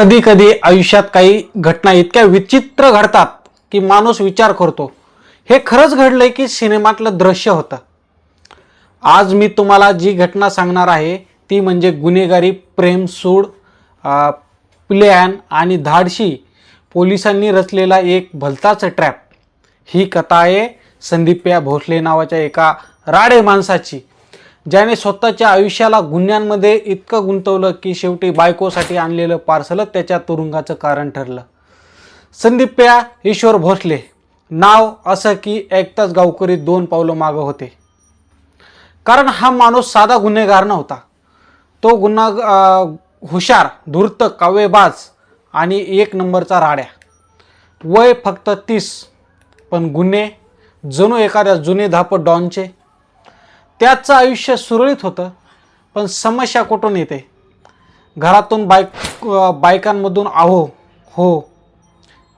कधी कधी आयुष्यात काही घटना इतक्या विचित्र घडतात की माणूस विचार करतो. हे खरंच घडलंय की सिनेमातलं दृश्य होतं. आज मी तुम्हाला जी घटना सांगणार आहे ती म्हणजे गुन्हेगारी प्रेम सूड प्लॅन आणि धाडशी पोलिसांनी रचलेला एक भलताच ट्रॅप ही कथा आहे संदीप्या भोसले नावाच्या एका राडे माणसाची. ज्याने स्वतःच्या आयुष्याला गुन्ह्यांमध्ये इतकं गुंतवलं की शेवटी बायकोसाठी आणलेलं पार्सलच त्याच्या तुरुंगाचं कारण ठरलं. संदीप्या ईश्वर भोसले नाव असं की एकताच गावकरी दोन पावलं मागं होते. कारण हा माणूस साधा गुन्हेगार नव्हता. तो गुन्हा हुशार धूर्त काव्यबाज आणि एक नंबरचा राड्या. वय फक्त तीस पण गुन्हे जणू एखाद्या जुने धापट डॉनचे त्याचं आयुष्य सुरळीत होतं पण समस्या कुठून येते? घरातून बायक बायकांमधून आहो हो.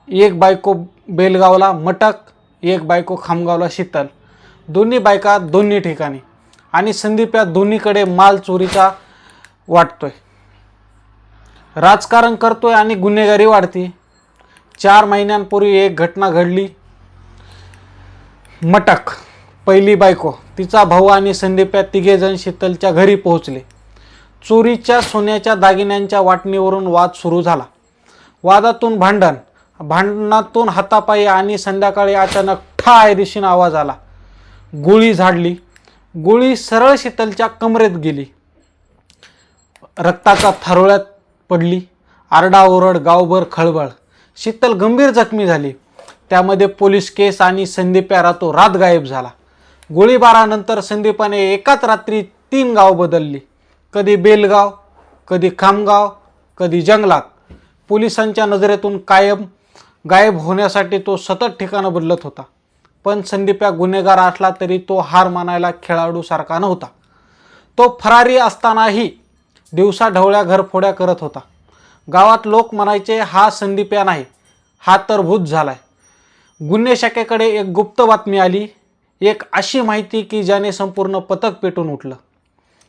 एक बायको बेलगावला मटक एक बायको खामगावला शीतल. दोन्ही बायका दोन्ही ठिकाणी. आणि संदीप या दोन्हीकडे माल चोरीचा वाटतोय. राजकारण करतोय आणि गुन्हेगारी वाढते. चार महिन्यांपूर्वी एक घटना घडली. मटक. पहिली बायको तिचा भाऊ आणि संदीप या तिघेजण शीतलच्या घरी पोहोचले. चोरीच्या सोन्याच्या दागिन्यांच्या वाटणीवरून वाद सुरू झाला. वादातून भांडण भांडणातून हातापायी आणि संध्याकाळी अचानक ठा दिशेनं आवाज आला. गोळी झाडली. गोळी सरळ शीतलच्या कमरेत गेली. रक्ताचा थरोळ्यात पडली. आरडाओरड गावभर खळबळ. शीतल गंभीर जखमी झाली. त्यामध्ये पोलीस केस आणि संदीप्या रातो रात गायब झाला. गोळीबारानंतर संदीपाने एकाच रात्री तीन गाव बदलली. कधी बेलगाव कधी खामगाव कधी जंगलात. पोलिसांच्या नजरेतून कायम गायब होण्यासाठी तो सतत ठिकाणं बदलत होता. पण संदीप्या गुन्हेगार असला तरी तो हार मानायला खेळाडूसारखा नव्हता. तो फरारी असतानाही दिवसा ढवळ्या घरफोड्या करत होता. गावात लोक म्हणायचे हा संदीप्या नाही. हा तर भूत झालाय. गुन्हे शाखेकडे एक गुप्त बातमी आली. एक अशी माहिती की ज्याने संपूर्ण पथक पेटून उठलं.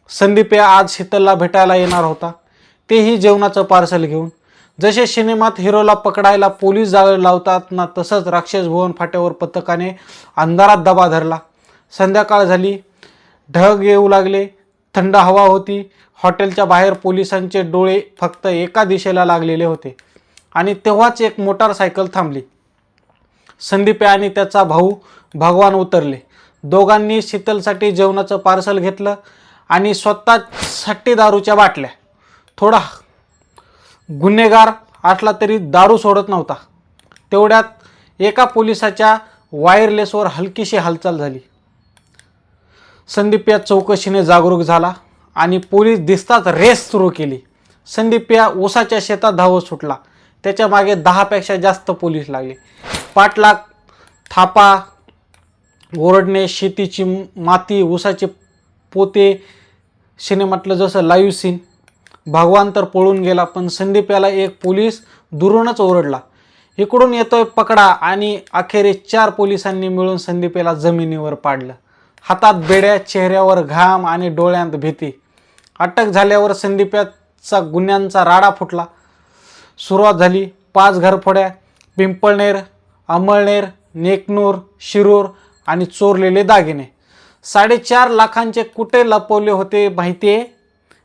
संदीप्या आज शीतलला भेटायला येणार होता. तेही जेवणाचं पार्सल घेऊन. जसे सिनेमात हिरोला पकडायला पोलीस जाळ लावतात ना तसंच राक्षस भुवन फाट्यावर पथकाने अंधारात दबा धरला. संध्याकाळ झाली. ढग येऊ लागले. थंड हवा होती. हॉटेलच्या बाहेर पोलिसांचे डोळे फक्त एका दिशेला लागलेले होते. आणि तेव्हाच एक मोटारसायकल थांबली. संदीप आणि त्याचा भाऊ भगवान उतरले. दोघांनी शीतलसाठी जेवणाचं पार्सल घेतलं आणि स्वतःसाठी दारूच्या बाटल्या. थोडा गुन्हेगार असला तरी दारू सोडत नव्हता. तेवढ्यात एका पोलिसाच्या वायरलेसवर हलकीशी हालचाल झाली. संदीप या चौकशीने जागरूक झाला आणि पोलीस दिसताच रेस सुरू केली. संदीप या ऊसाच्या शेतात धावत सुटला. त्याच्यामागे दहापेक्षा जास्त पोलीस लागले. पाठलाग थापा ओरडणे शेतीची माती ऊसाचे पोते सिनेमातलं जसं लाईव्ह सीन भगवान तर पळून गेला पण संदीप याला एक पोलीस दुरूनच ओरडला. इकडून येतोय पकडा आणि अखेरीस चार पोलिसांनी मिळून संदीप याला जमिनीवर पाडलं. हातात बेड्या चेहऱ्यावर घाम आणि डोळ्यांत भीती. अटक झाल्यावर संदीप्याचा गुन्ह्यांचा राडा फुटला. सुरुवात झाली पाच घरफोड्या पिंपळनेर अमळनेर नेकनूर शिरूर आणि चोरलेले दागिने. साडेचार लाखांचे कुठे लपवले होते माहिती आहे?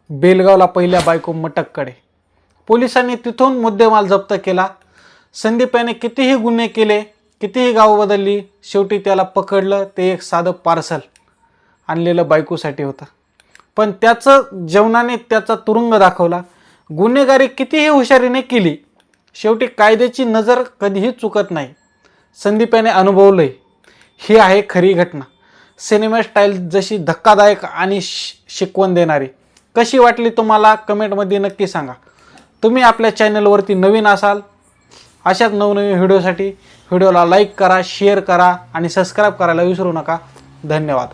बेलगावला पहिल्या बायको मटककडे. पोलिसांनी तिथून मुद्देमाल जप्त केला. संदीप याने कितीही गुन्हे केले कितीही गाव बदलली शेवटी त्याला पकडलं ते एक साधं पार्सल आणलेलं बायकोसाठी होतं. पण त्याचं जेवणाने त्याचा तुरुंग दाखवला. गुन्हेगारी कितीही हुशारीने केली शेवटी कायद्याची नजर कधीही चुकत नाही. संदीप याने अनुभवलंही ही आहे खरी घटना. सिनेमा स्टाईल जशी धक्कादायक आणि श शिकवण देणारी. कशी वाटली तुम्हाला? कमेंटमध्ये नक्की सांगा. तुम्ही आपल्या चॅनलवरती नवीन असाल अशाच नवनवीन व्हिडिओसाठी व्हिडिओला लाईक करा शेअर करा आणि सबस्क्राईब करायला विसरू नका. धन्यवाद.